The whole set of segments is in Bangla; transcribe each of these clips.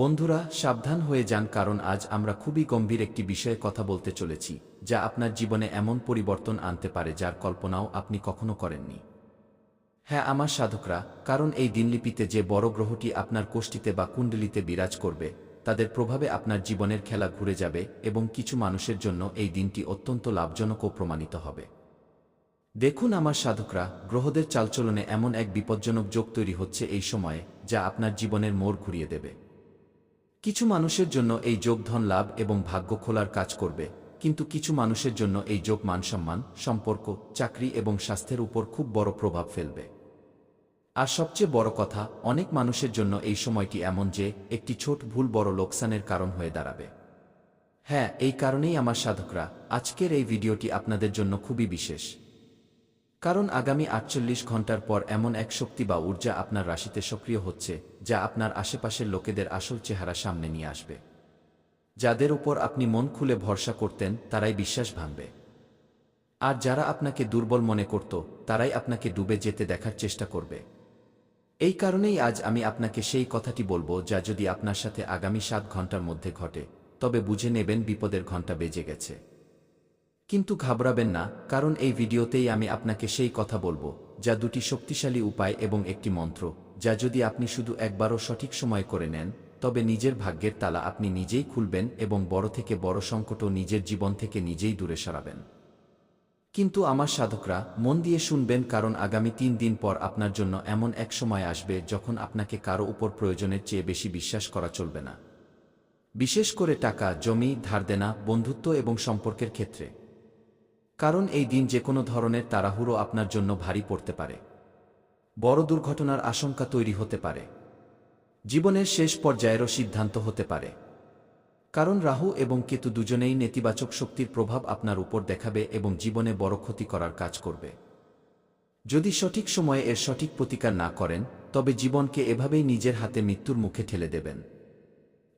বন্ধুরা, সাবধান হয়ে যান কারণ আজ আমরা খুবই গম্ভীর একটি বিষয়ে কথা বলতে চলেছি, যা আপনার জীবনে এমন পরিবর্তন আনতে পারে যার কল্পনাও আপনি কখনো করেননি। হ্যাঁ আমার সাধকরা, কারণ এই দিনলিপিতে যে বড় গ্রহটি আপনার কোষ্ঠীতে বা কুণ্ডলিতে বিরাজ করবে, তাদের প্রভাবে আপনার জীবনের খেলা ঘুরে যাবে এবং কিছু মানুষের জন্য এই দিনটি অত্যন্ত লাভজনক ও প্রমাণিত হবে। দেখুন, আমার সাধকরা, গ্রহদের চালচলনে এমন এক বিপজ্জনক যোগ তৈরি হচ্ছে এই সময়ে, যা আপনার জীবনের মোড় ঘুরিয়ে দেবে। কিছু মানুষের জন্য এই যোগ ধন লাভ এবং ভাগ্য খোলার কাজ করবে, কিন্তু কিছু মানুষের জন্য এই যোগ মানসম্মান, সম্পর্ক, চাকরি এবং স্বাস্থ্যের উপর খুব বড় প্রভাব ফেলবে। আর সবচেয়ে বড় কথা, অনেক মানুষের জন্য এই সময়টি এমন যে, একটি ছোট ভুল বড় লোকসানের কারণ হয়ে দাঁড়াবে। হ্যাঁ এই কারণেই আমার সাধকরা, আজকের এই ভিডিওটি আপনাদের জন্য খুবই বিশেষ। কারণ আগামী আটচল্লিশ ঘণ্টার পর এমন এক শক্তি বা ঊর্জা আপনার রাশিতে সক্রিয় হচ্ছে, যা আপনার আশেপাশের লোকেদের আসল চেহারা সামনে নিয়ে আসবে। যাদের উপর আপনি মন খুলে ভরসা করতেন, তারাই বিশ্বাস ভাঙবে। আর যারা আপনাকে দুর্বল মনে করত, তারাই আপনাকে ডুবে যেতে দেখার চেষ্টা করবে। এই কারণেই আজ আমি আপনাকে সেই কথাটি বলব, যা যদি আপনার সাথে আগামী সাত ঘণ্টার মধ্যে ঘটে, তবে বুঝে নেবেন বিপদের ঘণ্টা বেজে গেছে। কিন্তু ঘাবড়াবেন না, কারণ এই ভিডিওতেই আমি আপনাকে সেই কথা বলব, যা দুটি শক্তিশালী উপায় এবং একটি মন্ত্র, যা যদি আপনি শুধু একবারও সঠিক সময় করে নেন, তবে নিজের ভাগ্যের তালা আপনি নিজেই খুলবেন এবং বড় থেকে বড় সংকটও নিজের জীবন থেকে নিজেই দূরে সরাবেন। কিন্তু আমার সাধকরা, মন দিয়ে শুনবেন কারণ আগামী তিন দিন পর আপনার জন্য এমন এক সময় আসবে যখন আপনাকে কারও উপর প্রয়োজনের চেয়ে বেশি বিশ্বাস করা চলবে না। বিশেষ করে টাকা, জমি, ধার দেনা, বন্ধুত্ব এবং সম্পর্কের ক্ষেত্রে। কারণ এই দিন যে কোনো ধরনের তাড়াহুড়ো আপনার জন্য ভারী পড়তে পারে। বড় দুর্ঘটনার আশঙ্কা তৈরি হতে পারে। জীবনের শেষ পর্যায়েরও সিদ্ধান্ত হতে পারে। কারণ রাহু এবং কেতু দুজনেই নেতিবাচক শক্তির প্রভাব আপনার উপর দেখাবে এবং জীবনে বড় ক্ষতি করার কাজ করবে। যদি সঠিক সময়ে এর সঠিক প্রতিকার না করেন, তবে জীবনকে এভাবেই নিজের হাতে মৃত্যুর মুখে ঠেলে দেবেন।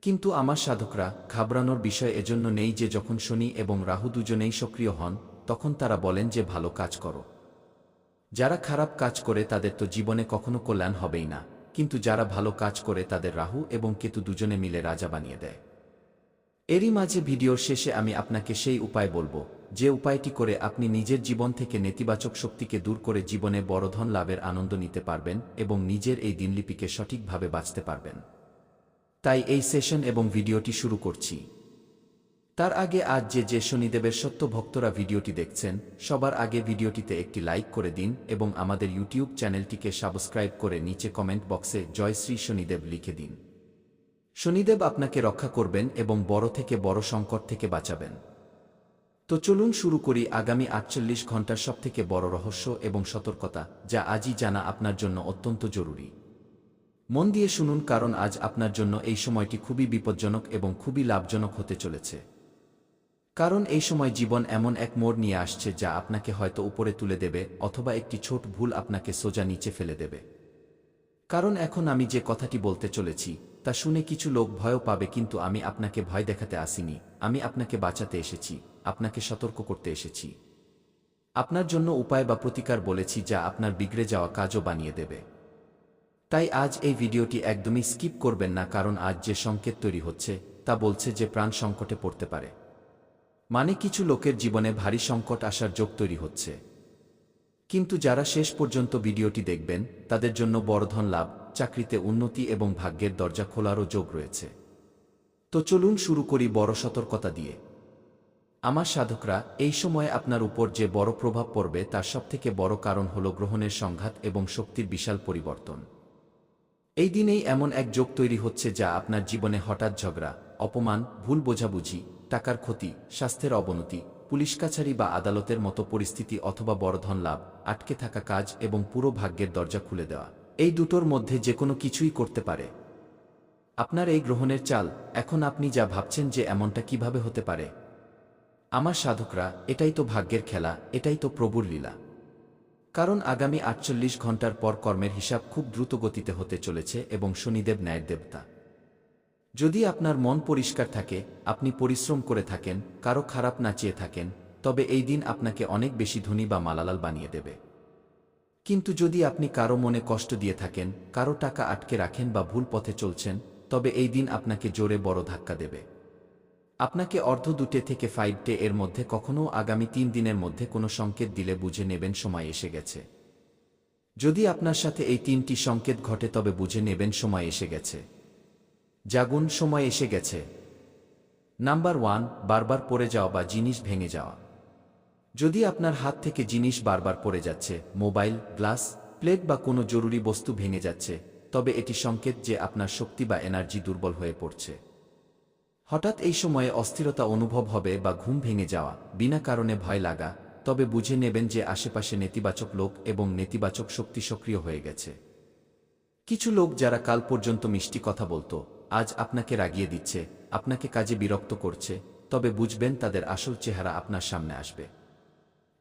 কিন্তু আমার সাধকরা, ঘাবড়ানোর বিষয় এজন্য নেই যে যখন শনি এবং রাহু দুজনেই সক্রিয় হন তখন তারা বলেন যে ভালো কাজ করো। যারা খারাপ কাজ করে তাদের তো জীবনে কখনো কল্যাণ হবেই না, কিন্তু যারা ভালো কাজ করে তাদের রাহু এবং কেতু দুজনে মিলে রাজা বানিয়ে দেয়। এরই মাঝে ভিডিওর শেষে আমি আপনাকে সেই উপায় বলব, যে উপায়টি করে আপনি নিজের জীবন থেকে নেতিবাচক শক্তিকে দূর করে জীবনে বড় ধন লাভের আনন্দ নিতে পারবেন এবং নিজের এই দিনলিপিকে সঠিকভাবে বাঁচতে পারবেন। তাই এই সেশন এবং ভিডিওটি শুরু করছি। তার আগে আজ যে যে শনিদেবের সত্য ভক্তরা ভিডিওটি দেখছেন, সবার আগে ভিডিওটিতে একটি লাইক করে দিন এবং আমাদের ইউটিউব চ্যানেলটিকে সাবস্ক্রাইব করে নিচে কমেন্ট বক্সে জয় শ্রী শনিদেব লিখে দিন। শনিদেব আপনাকে রক্ষা করবেন এবং বড় থেকে বড় সংকট থেকে বাঁচাবেন। তো চলুন শুরু করি আগামী আটচল্লিশ ঘণ্টার সবথেকে বড় রহস্য এবং সতর্কতা, যা আজই জানা আপনার জন্য অত্যন্ত জরুরি। মন দিয়ে শুনুন কারণ আজ আপনার জন্য এই সময়টি খুবই বিপজ্জনক এবং খুবই লাভজনক হতে চলেছে। কারণ এই সময় জীবন এমন এক মোড় নিয়ে আসছে যা আপনাকে হয়তো উপরে তুলে দেবে অথবা একটি ছোট ভুল আপনাকে সোজা নিচে ফেলে দেবে। কারণ এখন আমি যে কথাটি বলতে চলেছি, তা শুনে কিছু লোক ভয়ও পাবে কিন্তু আমি আপনাকে ভয় দেখাতে আসিনি, আমি আপনাকে বাঁচাতে এসেছি, আপনাকে সতর্ক করতে এসেছি। আপনার জন্য উপায় বা প্রতিকার বলেছি যা আপনার বিগড়ে যাওয়া কাজও বানিয়ে দেবে। তাই আজ এই ভিডিওটি একদমই স্কিপ করবেন না কারণ আজ যে সংকেত তৈরি হচ্ছে, তা বলছে যে প্রাণ সংকটে পড়তে পারে। মানে কিছু লোকের জীবনে ভারী সংকট আসার যোগ তৈরি হচ্ছে। কিন্তু যারা শেষ পর্যন্ত ভিডিওটি দেখবেন, তাদের জন্য বড়ধন লাভ, চাকরিতে উন্নতি এবং ভাগ্যের দরজা খোলারও যোগ রয়েছে। তো চলুন শুরু করি বড় সতর্কতা দিয়ে। আমার সাধকরা, এই সময়ে আপনার উপর যে বড় প্রভাব পড়বে তার সবথেকে বড় কারণ হল গ্রহণের সংঘাত এবং শক্তির বিশাল পরিবর্তন। এই দিনেই এমন এক যোগ তৈরি হচ্ছে যা আপনার জীবনে হঠাৎ ঝগড়া, অপমান, ভুল বোঝাবুঝি টাকার ক্ষতি, স্বাস্থ্যের অবনতি, পুলিশ কাছারি বা আদালতের মতো পরিস্থিতি অথবা বড় ধন লাভ, আটকে থাকা কাজ এবং পুরো ভাগ্যের দরজা খুলে দেওয়া। এই দুটোর মধ্যে যে কোনো কিছুই করতে পারে। আপনার এই গ্রহণের চাল, এখন আপনি যা ভাবছেন যে এমনটা কীভাবে হতে পারে। আমার সাধকরা, এটাই তো ভাগ্যের খেলা, এটাই তো প্রভুর লীলা। কারণ আগামী আটচল্লিশ ঘণ্টার পর কর্মের হিসাব খুব দ্রুত গতিতে হতে চলেছে এবং শনিদেব ন্যায়ের দেবতা যদি আপনার মন পরিষ্কার থাকে, আপনি পরিশ্রম করে থাকেন, কারও খারাপ না চেয়ে থাকেন, তবে এই দিন আপনাকে অনেক বেশি ধনী বা মালালাল বানিয়ে দেবে। কিন্তু যদি আপনি কারও মনে কষ্ট দিয়ে থাকেন, কারও টাকা আটকে রাখেন বা ভুল পথে চলছেন, তবে এই দিন আপনাকে জোরে বড় ধাক্কা দেবে। আপনাকে অর্ধ দুটে থেকে ফাইভ ডে এর মধ্যে কখনও আগামী তিন দিনের মধ্যে কোনো সংকেত দিলে বুঝে নেবেন সময় এসে গেছে। যদি আপনার সাথে এই তিনটি সংকেত ঘটে তবে বুঝে নেবেন সময় এসে গেছে। জাগুন সময় এসে গেছে। নাম্বার ওয়ান, বারবার পড়ে যাওয়া বা জিনিস ভেঙে যাওয়া। যদি আপনার হাত থেকে জিনিস বারবার পড়ে যাচ্ছে, মোবাইল, গ্লাস, প্লেট বা কোনো জরুরি বস্তু ভেঙে যাচ্ছে, তবে এটি সংকেত যে আপনার শক্তি বা এনার্জি দুর্বল হয়ে পড়ছে। হঠাৎ এই সময়ে অস্থিরতা অনুভব হবে বা ঘুম ভেঙে যাওয়া, বিনা কারণে ভয় লাগা, তবে বুঝে নেবেন যে আশেপাশে নেতিবাচক লোক এবং নেতিবাচক শক্তি সক্রিয় হয়ে গেছে। কিছু লোক যারা কাল পর্যন্ত মিষ্টি কথা বলতো আজ আপনাকে রাগিয়ে দিচ্ছে, আপনাকে কাজে বিরক্ত করছে, তবে বুঝবেন তাদের আসল চেহারা আপনার সামনে আসবে।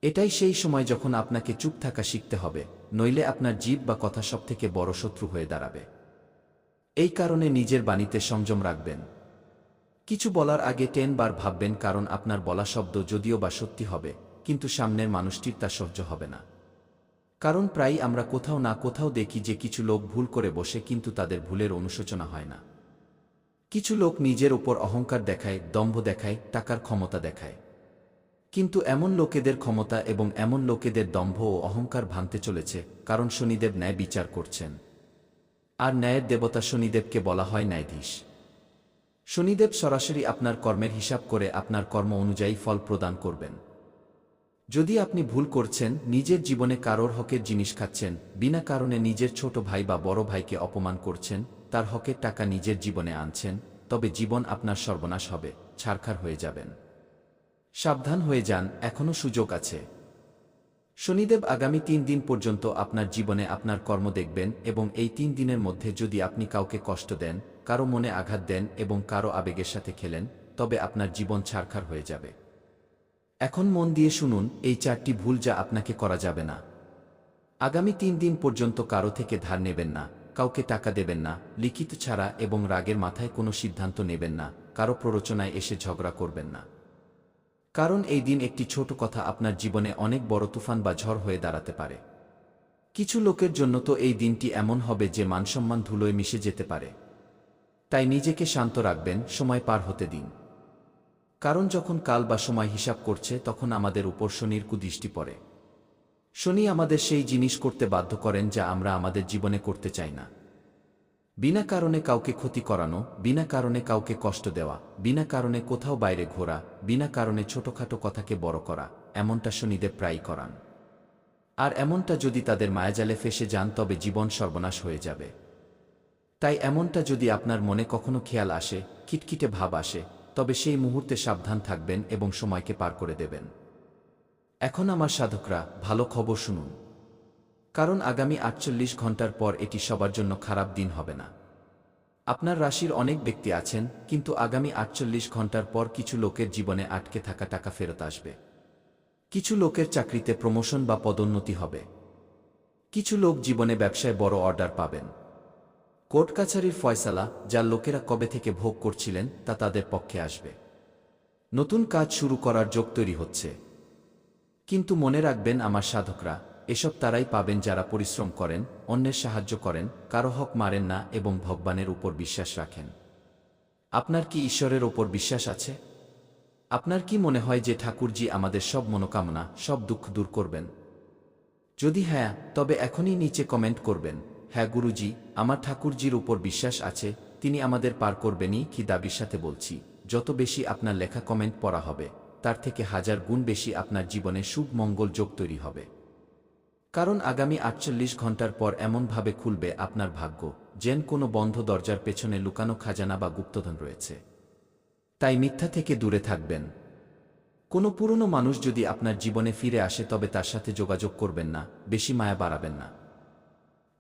এটাই সেই সময় যখন আপনাকে চুপ থাকা শিখতে হবে, নইলে আপনার জীব বা কথা সবথেকে বড় শত্রু হয়ে দাঁড়াবে। এই কারণে নিজের বাণীতে সংযম রাখবেন। কিছু বলার আগে টেন বার ভাববেন কারণ আপনার বলা শব্দ যদিও বা সত্যি হবে, কিন্তু সামনের মানুষটির তা সহ্য হবে না। কারণ প্রায়ই আমরা কোথাও না কোথাও দেখি যে কিছু লোক ভুল করে বসে কিন্তু তাদের ভুলের অনুশোচনা হয় না। কিছু লোক নিজের ওপর অহংকার দেখায়, দম্ভ দেখায়, টাকার ক্ষমতা দেখায়। কিন্তু এমন লোকেদের ক্ষমতা এবং এমন লোকেদের দম্ভ ও অহংকার ভাঙতে চলেছে, কারণ শনিদেব ন্যায় বিচার করছেন। আর ন্যায়ের দেবতা শনিদেবকে বলা হয় ন্যায়াধীশ। শনিদেব সরাসরি আপনার কর্মের হিসাব করে আপনার কর্ম অনুযায়ী ফল প্রদান করবেন। যদি আপনি ভুল করছেন, নিজের জীবনে কারোর হকের জিনিস খাচ্ছেন, বিনা কারণে নিজের ছোট ভাই বা বড় ভাইকে অপমান করছেন তার হকের টাকা নিজের জীবনে আনছেন, তবে জীবন আপনার সর্বনাশ হবে, ছারখার হয়ে যাবেন। সাবধান হয়ে যান, এখনও সুযোগ আছে। শনিদেব আগামী তিন দিন পর্যন্ত আপনার জীবনে আপনার কর্ম দেখবেন এবং এই তিন দিনের মধ্যে যদি আপনি কাউকে কষ্ট দেন, কারও মনে আঘাত দেন এবং কারও আবেগের সাথে খেলেন, তবে আপনার জীবন ছারখার হয়ে যাবে। এখন মন দিয়ে শুনুন, এই চারটি ভুল যা আপনাকে করা যাবে না। আগামী তিন দিন পর্যন্ত কারও থেকে ধার নেবেন না। কাউকে টাকা দেবেন না, লিখিত ছাড়া এবং রাগের মাথায় কোনো সিদ্ধান্ত নেবেন না, কারও প্ররোচনায় এসে ঝগড়া করবেন না। কারণ এই দিন একটি ছোট কথা আপনার জীবনে অনেক বড় তুফান বা ঝড় হয়ে দাঁড়াতে পারে। কিছু লোকের জন্য তো এই দিনটি এমন হবে যে মানসম্মান ধুলোয় মিশে যেতে পারে। তাই নিজেকে শান্ত রাখবেন, সময় পার হতে দিন। কারণ যখন কাল বা সময় হিসাব করছে, তখন আমাদের উপর শনির কুদৃষ্টি পড়ে। শনি আমাদের সেই জিনিস করতে বাধ্য করেন যা আমরা আমাদের জীবনে করতে চাই না। বিনা কারণে কাউকে ক্ষতি করানো, বিনা কারণে কাউকে কষ্ট দেওয়া, বিনা কারণে কোথাও বাইরে ঘোরা, বিনা কারণে ছোটখাটো কথাকে বড় করা, এমনটা শনিদেব প্রায়ই করান। আর এমনটা যদি তাদের মায়াজালে ফেসে যান তবে জীবন সর্বনাশ হয়ে যাবে। তাই এমনটা যদি আপনার মনে কখনো খেয়াল আসে, খিটখিটে ভাব আসে, তবে সেই মুহূর্তে সাবধান থাকবেন এবং সময়কে পার করে দেবেন। এখন আমার সাধকরা, ভালো খবর শুনুন। কারণ আগামী আটচল্লিশ ঘণ্টার পর এটি সবার জন্য খারাপ দিন হবে না। আপনার রাশির অনেক ব্যক্তি আছেন, কিন্তু আগামী আটচল্লিশ ঘণ্টার পর কিছু লোকের জীবনে আটকে থাকা টাকা ফেরত আসবে। কিছু লোকের চাকরিতে প্রমোশন বা পদোন্নতি হবে। কিছু লোক জীবনে ব্যবসায় বড় অর্ডার পাবেন। কোর্ট কাছারির ফয়সালা, যা লোকেরা কবে থেকে ভোগ করছিলেন, তা তাদের পক্ষে আসবে। নতুন কাজ শুরু করার যোগ তৈরি হচ্ছে। কিন্তু মনে রাখবেন আমার সাধকরা, এসব তারাই পাবেন যারা পরিশ্রম করেন, অন্যের সাহায্য করেন, কারও হক মারেন না এবং ভগবানের উপর বিশ্বাস রাখেন। আপনার কি ঈশ্বরের ওপর বিশ্বাস আছে? আপনার কি মনে হয় যে ঠাকুরজি আমাদের সব মনোকামনা, সব দুঃখ দূর করবেন? যদি হ্যাঁ তবে এখনই নিচে কমেন্ট করবেন হ্যাঁ গুরুজি, আমার ঠাকুরজির উপর বিশ্বাস আছে, তিনি আমাদের পার করবেনই কি দাবির সাথে বলছি, যত বেশি আপনার লেখা কমেন্ট পড়া হবে। তার থেকে হাজার গুণ বেশি আপনার জীবনে শুভ মঙ্গল যোগ তৈরি হবে। কারণ আগামী আটচল্লিশ ঘণ্টার পর এমনভাবে খুলবে আপনার ভাগ্য, যেন কোনো বন্ধ দরজার পেছনে লুকানো খাজানা বা গুপ্তধন রয়েছে। তাই মিথ্যা থেকে দূরে থাকবেন। কোনো পুরনো মানুষ যদি আপনার জীবনে ফিরে আসে, তবে তার সাথে যোগাযোগ করবেন না, বেশি মায়া বাড়াবেন না।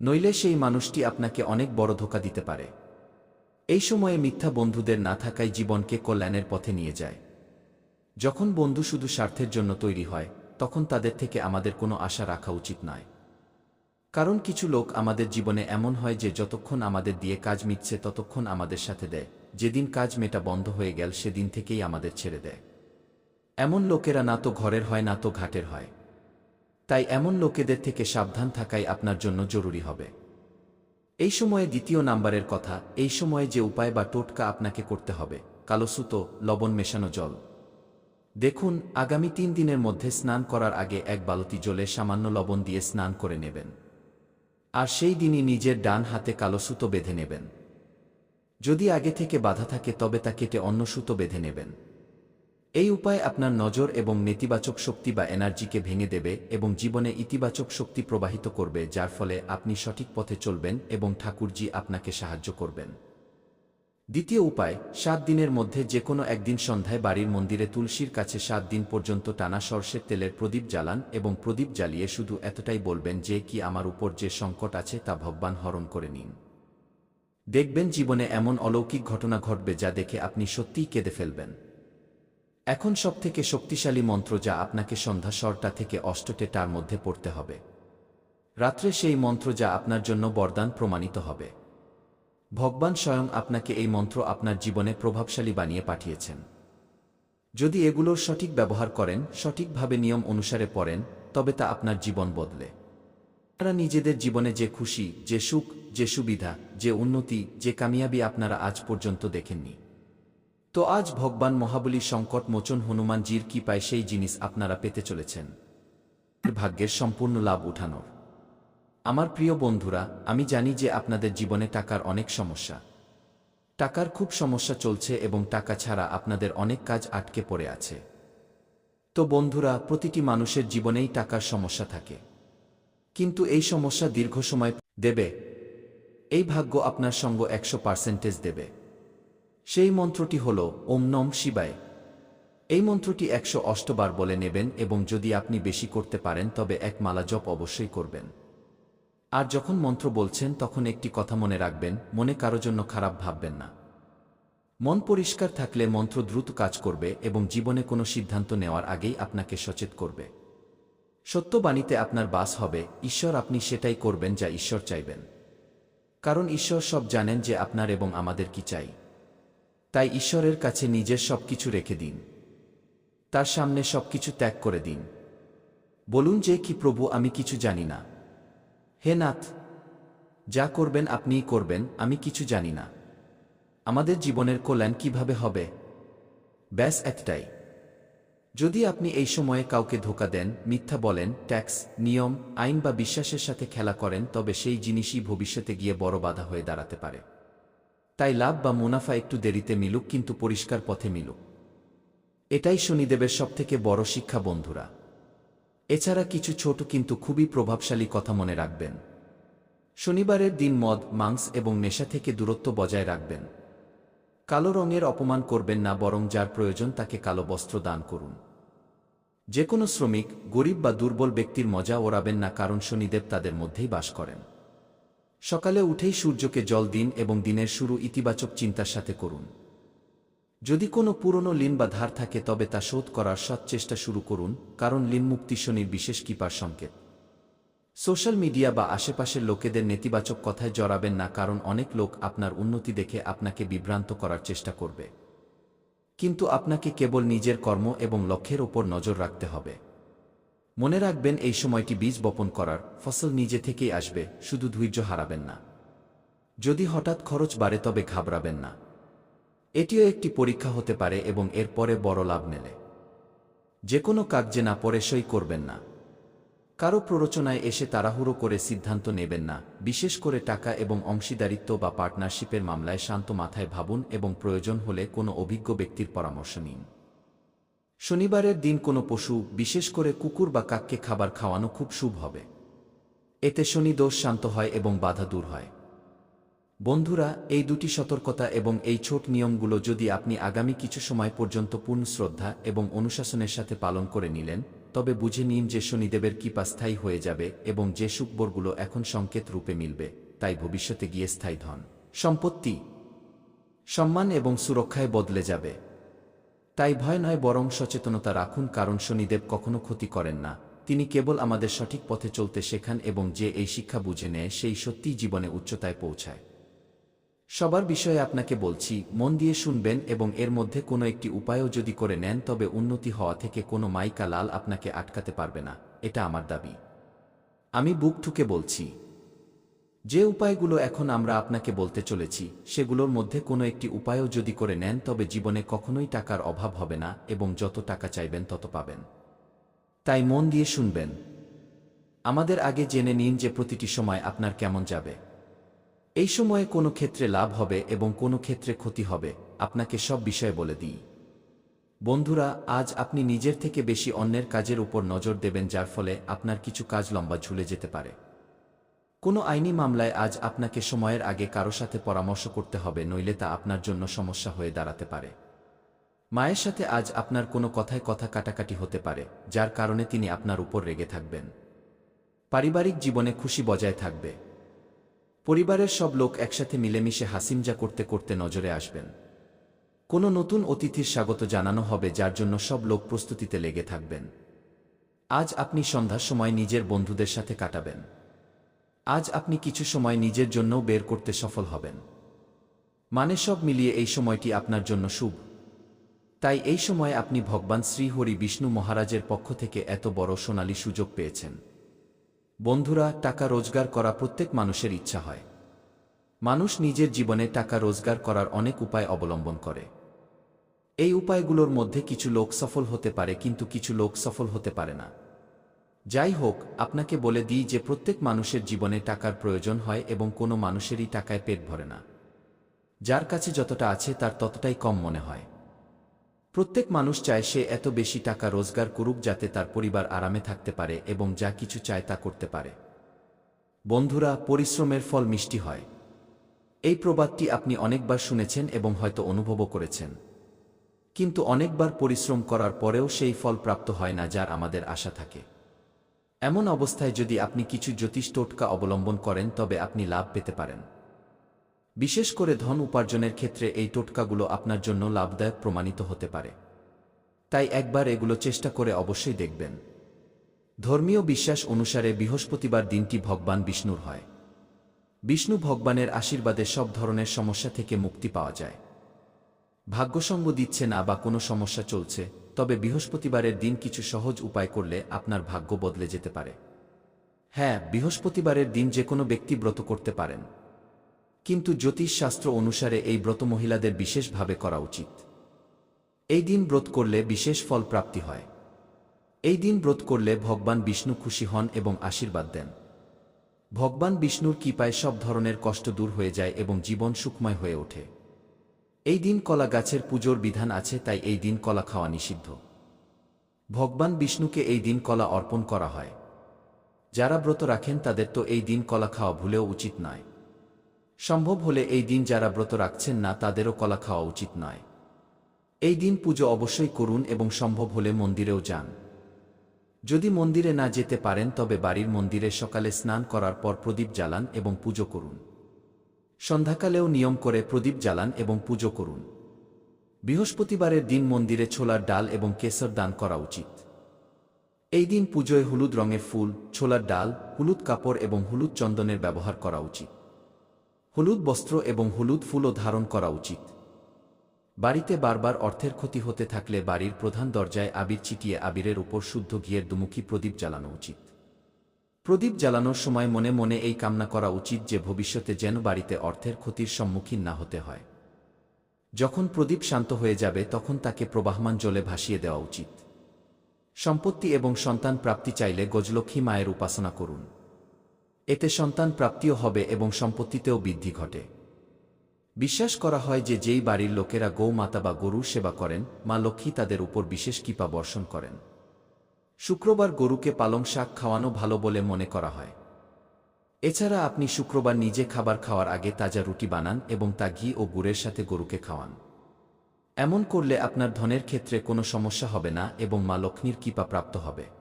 নইলে সেই মানুষটি আপনাকে অনেক বড় ধোকা দিতে পারে। এই সময়ে মিথ্যা বন্ধুদের না থাকায় জীবনকে কল্যাণের পথে নিয়ে যায়। যখন বন্ধু শুধু স্বার্থের জন্য তৈরি হয়, তখন তাদের থেকে আমাদের কোনো আশা রাখা উচিত নয়। কারণ কিছু লোক আমাদের জীবনে এমন হয় যে যতক্ষণ আমাদের দিয়ে কাজ মিটছে ততক্ষণ আমাদের সাথে দেয়, যেদিন কাজ মেটা বন্ধ হয়ে গেল সেদিন থেকেই আমাদের ছেড়ে দেয়। এমন লোকেরা না তো ঘরের হয়, না তো ঘাটের হয়। তাই এমন লোকেদের থেকে সাবধান থাকাই আপনার জন্য জরুরি হবে। এই সময়ে দ্বিতীয় নাম্বারের কথা, এই সময়ে যে উপায় বা টোটকা আপনাকে করতে হবে, কালো সুতো, লবণ মেশানো জল। দেখুন, আগামী তিন দিনের মধ্যে স্নান করার আগে এক বালতি জলে সামান্য লবণ দিয়ে স্নান করে নেবেন। আর সেই দিনই নিজের ডান হাতে কালো সুতো বেঁধে নেবেন। যদি আগে থেকে বাধা থাকে, তবে তা কেটে অন্য সুতো বেঁধে নেবেন। এই উপায় আপনার নজর এবং নেতিবাচক শক্তি বা এনার্জিকে ভেঙে দেবে এবং জীবনে ইতিবাচক শক্তি প্রবাহিত করবে, যার ফলে আপনি সঠিক পথে চলবেন এবং ঠাকুরজি আপনাকে সাহায্য করবেন। দ্বিতীয় উপায়, সাত দিনের মধ্যে যে কোনো একদিন সন্ধ্যায় বাড়ির মন্দিরে তুলসীর কাছে সাত দিন পর্যন্ত টানা সর্ষের তেলের প্রদীপ জ্বালান এবং প্রদীপ জ্বালিয়ে শুধু এতটাই বলবেন যে, কি আমার উপর যে সংকট আছে তা ভগবান হরণ করে নিন। দেখবেন জীবনে এমন অলৌকিক ঘটনা ঘটবে যা দেখে আপনি সত্যিই কেঁদে ফেলবেন। এখন সবথেকে শক্তিশালী মন্ত্র যা আপনাকে সন্ধ্যা স্বরটা থেকে অষ্টটে তার মধ্যে পড়তে হবে। রাত্রে সেই মন্ত্র যা আপনার জন্য বরদান প্রমাণিত হবে। ভগবান স্বয়ং আপনাকে এই মন্ত্র আপনার জীবনে প্রভাবশালী বানিয়ে পাঠিয়েছেন। যদি এগুলোর সঠিক ব্যবহার করেন, সঠিকভাবে নিয়ম অনুসারে পড়েন, তবে তা আপনার জীবন বদলে। তারা নিজেদের জীবনে যে খুশি, যে সুখ, যে সুবিধা, যে উন্নতি, যে কামিয়াবি আপনারা আজ পর্যন্ত দেখেননি। তো আজ ভগবান মহাবলী সংকট মোচন হনুমানজির কি পায় সেই জিনিস আপনারা পেতে চলেছেন। ভাগ্যের সম্পূর্ণ লাভ উঠানোর। আমার প্রিয় বন্ধুরা, আমি জানি যে আপনাদের জীবনে টাকার অনেক সমস্যা। টাকার খুব সমস্যা চলছে এবং টাকা ছাড়া আপনাদের অনেক কাজ আটকে পড়ে আছে। তো বন্ধুরা, প্রতিটি মানুষের জীবনেই টাকার সমস্যা থাকে। কিন্তু এই সমস্যা দীর্ঘ সময় দেবে। এই ভাগ্য আপনার সঙ্গ একশো পার্সেন্টেজ দেবে। সেই মন্ত্রটি হল, ওম নম শিবায়। এই মন্ত্রটি একশো অষ্টবার বলে নেবেন এবং যদি আপনি বেশি করতে পারেন, তবে এক মালা জপ অবশ্যই করবেন। আর যখন মন্ত্র বলছেন, তখন একটি কথা মনে রাখবেন, মনে কারও জন্য খারাপ ভাববেন না। মন পরিষ্কার থাকলে মন্ত্র দ্রুত কাজ করবে এবং জীবনে কোনো সিদ্ধান্ত নেওয়ার আগেই আপনাকে সচেত করবে। সত্যবাণীতে আপনার বাস হবে, ঈশ্বর আপনি সেটাই করবেন যা ঈশ্বর চাইবেন। কারণ ঈশ্বর সব জানেন যে আপনার এবং আমাদের কি চাই। তাই ঈশ্বরের কাছে নিজের সবকিছু রেখে দিন। তার সামনে সবকিছু ত্যাগ করে দিন। বলুন যে কি প্রভু আমি কিছু জানি না। হে নাথ, যা করবেন আপনিই করবেন, আমি কিছু জানি না। আমাদের জীবনের কল্যাণ কীভাবে হবে? ব্যাস একটাই। যদি আপনি এই সময়ে কাউকে ধোকা দেন, মিথ্যা বলেন, ট্যাক্স, নিয়ম, আইন বা বিশ্বাসের সাথে খেলা করেন, তবে সেই জিনিসই ভবিষ্যতে গিয়ে বড় বাধা হয়ে দাঁড়াতে পারে। তাই লাভ বা মুনাফা একটু দেরিতে মিলুক, কিন্তু পরিষ্কার পথে মিলুক। এটাই শনিদেবের সবথেকে বড় শিক্ষা বন্ধুরা। এছাড়া কিছু ছোট কিন্তু খুবই প্রভাবশালী কথা মনে রাখবেন। শনিবারের দিন মদ, মাংস এবং নেশা থেকে দূরত্ব বজায় রাখবেন। কালো রঙের অপমান করবেন না বরং যার প্রয়োজন তাকে কালো বস্ত্র দান করুন। যে কোনো শ্রমিক, গরিব বা দুর্বল ব্যক্তির মজা ওড়াবেন না কারণ শনিদেব তাদের মধ্যেই বাস করেন। সকালে উঠেই সূর্যকে জল দিন এবং দিনের শুরু ইতিবাচক চিন্তার সাথে করুন। যদি কোনো পুরনো লিন বা ধার থাকে তবে তা শোধ করার সৎ চেষ্টা শুরু করুন, কারণ লিন মুক্তি শনির বিশেষ কিপার সংকেত। সোশ্যাল মিডিয়া বা আশেপাশের লোকেদের নেতিবাচক কথায় জড়াবেন না, কারণ অনেক লোক আপনার উন্নতি দেখে আপনাকে বিভ্রান্ত করার চেষ্টা করবে। কিন্তু আপনাকে কেবল নিজের কর্ম এবং লক্ষ্যের ওপর নজর রাখতে হবে। মনে রাখবেন, এই সময়টি বীজ বপন করার, ফসল নিজে থেকেই আসবে, শুধু ধৈর্য হারাবেন না। যদি হঠাৎ খরচ বাড়ে তবে ঘাবড়াবেন না। এটিও একটি পরীক্ষা হতে পারে এবং এর পরে বড় লাভ নেলে। যে কোনো কাগজে না পরে সই করবেন না। কারও প্ররোচনায় এসে তাড়াহুড়ো করে সিদ্ধান্ত নেবেন না, বিশেষ করে টাকা এবং অংশীদারিত্ব বা পার্টনারশিপের মামলায় শান্ত মাথায় ভাবুন এবং প্রয়োজন হলে কোনো অভিজ্ঞ ব্যক্তির পরামর্শ নিন। শনিবারের দিন কোনো পশু, বিশেষ করে কুকুর বা কাককে খাবার খাওয়ানো খুব শুভ হবে। এতে শনি দোষ শান্ত হয় এবং বাধা দূর হয়। বন্ধুরা, এই দুটি সতর্কতা এবং এই ছোট নিয়মগুলো যদি আপনি আগামী কিছু সময় পর্যন্ত পূর্ণ শ্রদ্ধা এবং অনুশাসনের সাথে পালন করে নিলেন, তবে বুঝে নিন যে শনিদেবের কৃপা স্থায়ী হয়ে যাবে এবং যে সুখবরগুলো এখন সংকেত রূপে মিলবে, তাই ভবিষ্যতে গিয়ে স্থায়ী ধন, সম্পত্তি, সম্মান এবং সুরক্ষায় বদলে যাবে। তাই ভয় নয় বরং সচেতনতা রাখুন, কারণ শনিদেব কখনো ক্ষতি করেন না। তিনি কেবল আমাদের সঠিক পথে চলতে শেখান এবং যে এই শিক্ষা বুঝে নেয়, সেই সত্যিই জীবনে উচ্চতায় পৌঁছায়। সবার বিষয়ে আপনাকে বলছি, মন দিয়ে শুনবেন এবং এর মধ্যে কোনো একটি উপায়ও যদি করে নেন, তবে উন্নতি হওয়া থেকে কোনো মাইকা লাল আপনাকে আটকাতে পারবে না, এটা আমার দাবি। আমি বুক ঠুকে বলছি, যে উপায়গুলো এখন আমরা আপনাকে বলতে চলেছি, সেগুলোর মধ্যে কোনো একটি উপায়ও যদি করে নেন, তবে জীবনে কখনোই টাকার অভাব হবে না এবং যত টাকা চাইবেন, তত পাবেন। তাই মন দিয়ে শুনবেন। আমাদের আগে জেনে নিন যে প্রতিটি সময় আপনার কেমন যাবে। এই সময়ে কোনো ক্ষেত্রে লাভ হবে এবং কোনো ক্ষেত্রে ক্ষতি হবে, আপনাকে সব বিষয়ে বলে দিই। বন্ধুরা, আজ আপনি নিজের থেকে বেশি অন্যের কাজের উপর নজর দেবেন যার ফলে আপনার কিছু কাজ লম্বা ঝুলে যেতে পারে। কোনো আইনি মামলায় আজ আপনাকে সময়ের আগে কারও সাথে পরামর্শ করতে হবে, নইলে তা আপনার জন্য সমস্যা হয়ে দাঁড়াতে পারে। মায়ের সাথে আজ আপনার কোনো কথায় কথা কাটাকাটি হতে পারে, যার কারণে তিনি আপনার উপর রেগে থাকবেন। পারিবারিক জীবনে খুশি বজায় থাকবে। পরিবারের সব লোক একসাথে মিলেমিশে হাসিমজা করতে করতে নজরে আসবেন। কোনো নতুন অতিথির স্বাগত জানানো হবে যার জন্য সব লোক প্রস্তুতিতে লেগে থাকবেন। আজ আপনি সন্ধ্যার সময় নিজের বন্ধুদের সাথে কাটাবেন। আজ আপনি কিছু সময় নিজের জন্যও বের করতে সফল হবেন। মানে সব মিলিয়ে এই সময়টি আপনার জন্য শুভ। তাই এই সময় আপনি ভগবান শ্রীহরি বিষ্ণু মহারাজের পক্ষ থেকে এত বড় সোনালী সুযোগ পেয়েছেন। বন্ধুরা, টাকা রোজগার করা প্রত্যেক মানুষের ইচ্ছা হয়। মানুষ নিজের জীবনে টাকা রোজগার করার অনেক উপায় অবলম্বন করে। এই উপায়গুলোর মধ্যে কিছু লোক সফল হতে পারে, কিন্তু কিছু লোক সফল হতে পারে না। যাই হোক, আপনাকে বলে দিই যে প্রত্যেক মানুষের জীবনে টাকার প্রয়োজন হয় এবং কোনো মানুষেরই টাকায় পেট ভরে না। যার কাছে যতটা আছে তার ততটাই কম মনে হয়। প্রত্যেক মানুষ চায় সে এত বেশি টাকা রোজগার করুক যাতে তার পরিবার আরামে থাকতে পারে এবং যা কিছু চায় তা করতে পারে। বন্ধুরা, পরিশ্রমের ফল মিষ্টি হয়। এই প্রবাদটি আপনি অনেকবার শুনেছেন এবং হয়তো অনুভবও করেছেন। কিন্তু অনেকবার পরিশ্রম করার পরেও সেই ফল প্রাপ্ত হয় না যার আমাদের আশা থাকে। এমন অবস্থায় যদি আপনি কিছু জ্যোতিষ টোটকা অবলম্বন করেন, তবে আপনি লাভ পেতে পারেন। বিশেষ করে ধন উপার্জনের ক্ষেত্রে এই টোটকাগুলো আপনার জন্য লাভদায়ক প্রমাণিত হতে পারে। তাই একবার এগুলো চেষ্টা করে অবশ্যই দেখবেন। ধর্মীয় বিশ্বাস অনুসারে বৃহস্পতিবার দিনটি ভগবান বিষ্ণুর হয়। বিষ্ণু ভগবানের আশীর্বাদে সব ধরনের সমস্যা থেকে মুক্তি পাওয়া যায়। ভাগ্যসঙ্গ দিচ্ছে না বা কোনো সমস্যা চলছে, তবে বৃহস্পতিবারের দিন কিছু সহজ উপায় করলে আপনার ভাগ্য বদলে যেতে পারে। হ্যাঁ বৃহস্পতিবারের দিন যে কোনো ব্যক্তি ব্রত করতে পারেন। কিন্তু জ্যোতিষশাস্ত্র অনুসারে এই ব্রত মহিলাদের বিশেষভাবে করা উচিত। এই দিন ব্রত করলে বিশেষ ফল প্রাপ্তি হয়। এই দিন ব্রত করলে ভগবান বিষ্ণু খুশি হন এবং আশীর্বাদ দেন। ভগবান বিষ্ণুর কৃপায় সব ধরনের কষ্ট দূর হয়ে যায় এবং জীবন সুখময় হয়ে ওঠে। এই দিন কলা গাছের পুজোর বিধান আছে, তাই এই দিন কলা খাওয়া নিষিদ্ধ। ভগবান বিষ্ণুকে এই দিন কলা অর্পণ করা হয়। যারা ব্রত রাখেন, তাদের তো এই দিন কলা খাওয়া ভুলেও উচিত নয়। সম্ভব হলে এই দিন যারা ব্রত রাখছেন না, তাদেরও কলা খাওয়া উচিত নয়। এই দিন পুজো অবশ্যই করুন এবং সম্ভব হলে মন্দিরেও যান। যদি মন্দিরে না যেতে পারেন, তবে বাড়ির মন্দিরে সকালে স্নান করার পর প্রদীপ জ্বালান এবং পুজো করুন। সন্ধ্যাকালেও নিয়ম করে প্রদীপ জ্বালান এবং পুজো করুন। বৃহস্পতিবারের দিন মন্দিরে ছোলার ডাল এবং কেশর দান করা উচিত। এই দিন পুজোয় হলুদ রঙের ফুল, ছোলার ডাল, হলুদ কাপড় এবং হলুদ চন্দনের ব্যবহার করা উচিত। হলুদ বস্ত্র এবং হলুদ ফুলও ধারণ করা উচিত। বাড়িতে বারবার অর্থের ক্ষতি হতে থাকলে বাড়ির প্রধান দরজায় আবির চিটিয়ে আবিরের উপর শুদ্ধ ঘিয়ের দুমুখী প্রদীপ জ্বালানো উচিত। প্রদীপ জ্বালানোর সময় মনে মনে এই কামনা করা উচিত যে ভবিষ্যতে যেন বাড়িতে অর্থের ক্ষতির সম্মুখীন না হতে হয়। যখন প্রদীপ শান্ত হয়ে যাবে তখন তাকে প্রবাহমান জলে ভাসিয়ে দেওয়া উচিত। সম্পত্তি এবং সন্তান প্রাপ্তি চাইলে গজলক্ষ্মী মায়ের উপাসনা করুন। এতে সন্তান প্রাপ্তিও হবে এবং সম্পত্তিতেও বৃদ্ধি ঘটে। বিশ্বাস করা হয় যে যেই বাড়ির লোকেরা গৌ মাতা বা গরুর সেবা করেন, মা লক্ষ্মী তাদের উপর বিশেষ কৃপা বর্ষণ করেন। শুক্রবার গরুকে পালং শাক খাওয়ানো ভালো বলে মনে করা হয়। এছাড়া আপনি শুক্রবার নিজে খাবার খাওয়ার আগে তাজা রুটি বানান এবং তা ঘি ও গুড়ের সাথে গরুকে খাওয়ান। এমন করলে আপনার ধনের ক্ষেত্রে কোনো সমস্যা হবে না এবং মা লক্ষ্মীর কৃপা প্রাপ্ত হবে।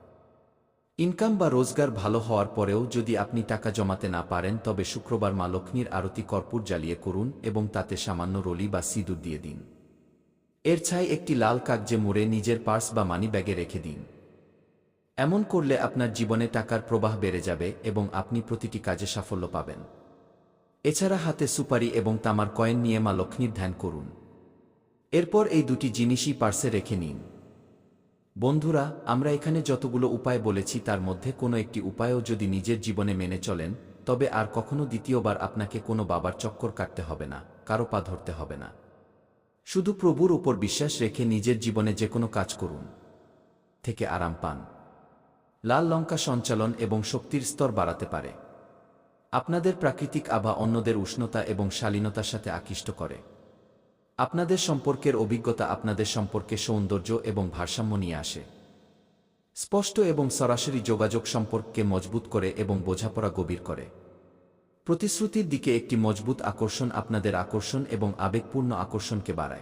ইনকাম বা রোজগার ভালো হওয়ার পরেও যদি আপনি টাকা জমাতে না পারেন, তবে শুক্রবার মা লক্ষ্মীর আরতি কর্পূর জ্বালিয়ে করুন এবং তাতে সামান্য রলি বা সিঁদুর দিয়ে দিন। এর ছাই একটি লাল কাগজে মুড়ে নিজের পার্স বা মানি ব্যাগে রেখে দিন। এমন করলে আপনার জীবনে টাকার প্রবাহ বেড়ে যাবে এবং আপনি প্রতিটি কাজে সাফল্য পাবেন। এছাড়া হাতে সুপারি এবং তামার কয়েন নিয়ে মা লক্ষ্মীর ধ্যান করুন। এরপর এই দুটি জিনিসই পার্সে রেখে নিন। বন্ধুরা, আমরা এখানে যতগুলো উপায় বলেছি তার মধ্যে কোনো একটি উপায়ও যদি নিজের জীবনে মেনে চলেন, তবে আর কখনো দ্বিতীয়বার আপনাকে কোনো বাবার চক্কর কাটতে হবে না, কারও পা ধরতে হবে না। শুধু প্রভুর উপর বিশ্বাস রেখে নিজের জীবনে যে কোনো কাজ করুন। থেকে আরাম পান। লাল লঙ্কা সঞ্চালন এবং শক্তির স্তর বাড়াতে পারে। আপনাদের প্রাকৃতিক আভা অন্যদের উষ্ণতা এবং শালীনতার সাথে আকৃষ্ট করে। আপনাদের সম্পর্কের অভিজ্ঞতা আপনাদের সম্পর্কে সৌন্দর্য এবং ভারসাম্য নিয়ে আসে। স্পষ্ট এবং সরাসরি যোগাযোগ সম্পর্ককে মজবুত করে এবং বোঝাপড়া গভীর করে। প্রতিশ্রুতির দিকে একটি মজবুত আকর্ষণ আপনাদের আকর্ষণ এবং আবেগপূর্ণ আকর্ষণকে বাড়ায়।